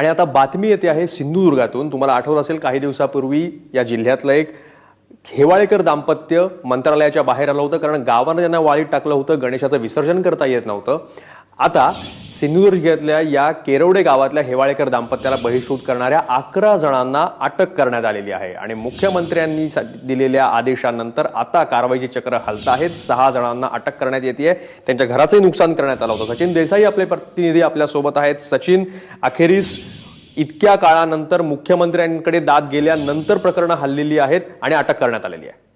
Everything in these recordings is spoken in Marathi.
आणि आता बातमी येते आहे सिंधुदुर्गातून. तुम्हाला आठवत असेल काही दिवसापूर्वी या जिल्ह्यातलं एक खेवाळेकर दाम्पत्य मंत्रालयाच्या बाहेर आलं होतं कारण गावानं त्यांना वाळीत टाकलं होतं गणेशाचं विसर्जन करता येत नव्हतं. आता सिंधुदुर्ग जिल्ह्यातल्या या केरवडे गावातल्या हेवाळेकर दाम्पत्याला बहिष्कृत करणाऱ्या अकरा जणांना अटक करण्यात आलेली आहे. आणि मुख्यमंत्र्यांनी स- दिलेल्या आदेशानंतर आता कारवाईची चक्र हलत आहेत सहा जणांना अटक करण्यात येते त्यांच्या घराचंही नुकसान करण्यात आलं होतं. सचिन देसाई आपले प्रतिनिधी आपल्यासोबत आहेत. सचिन अखेरीस इतक्या काळानंतर मुख्यमंत्र्यांकडे दाद गेल्यानंतर प्रकरणं हल्लेली आहेत आणि अटक करण्यात आलेली आहे.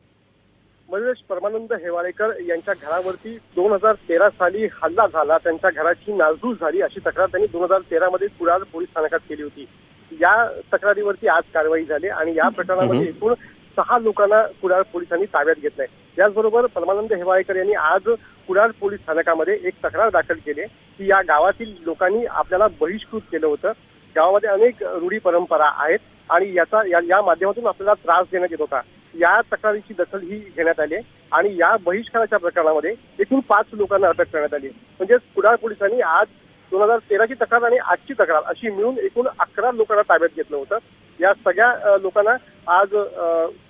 मयुरेश परमानंद हेवाळेकर यांच्या घरावरती दोन हजार तेरा साली हल्ला झाला. त्यांच्या घराची नासधूस झाली अशी तक्रार त्यांनी दोन हजार तेरा मध्ये कुडाळ पोलीस स्थानकात केली होती. या तक्रारीवरती आज कारवाई झाली आणि या प्रकरणामध्ये एकूण सहा लोकांना कुडाळ पोलिसांनी ताब्यात घेतलंय. त्याचबरोबर परमानंद हेवाळेकर यांनी आज कुडाळ पोलीस स्थानकामध्ये एक तक्रार दाखल केली की या गावातील लोकांनी आपल्याला बहिष्कृत केलं होतं. गावामध्ये अनेक रूढी परंपरा आहेत आणि याचा या या माध्यमातून आपल्याला त्रास देण्यात येत होता. या तक्रारीची दखल ही घेण्यात आली आहे. आणि या बहिष्काराच्या प्रकरणामध्ये एकूण पाच लोकांना अटक करण्यात आली आहे. म्हणजेच कुडाळ पोलिसांनी आज दोन हजार तेराची तक्रार आणि आजची तक्रार अशी मिळून एकूण अकरा लोकांना ताब्यात घेतलं होतं. या सगळ्या लोकांना आज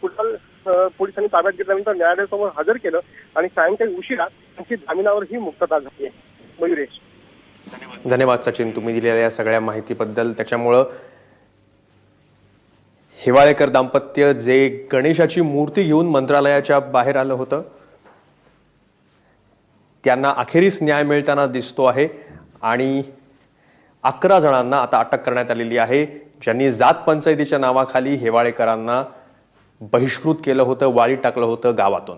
कुडाळ पोलिसांनी ताब्यात घेतल्यानंतर न्यायालयासमोर हजर केलं आणि सायंकाळी उशिरा त्यांची जामिनावर ही मुक्तता झाली आहे. मयुरेश. धन्यवाद सचिन. तुम्ही दिलेल्या या सगळ्या माहितीबद्दल. त्याच्यामुळं हिवाळेकर दाम्पत्य जे गणेशाची मूर्ती घेऊन मंत्रालयाच्या बाहेर आलं होतं त्यांना अखेरीस न्याय मिळताना दिसतो आहे आणि अकरा जणांना आता अटक करण्यात आलेली आहे ज्यांनी जात पंचायतीच्या नावाखाली हेवाळेकरांना बहिष्कृत केलं होतं वाळी टाकलं होतं गावातून.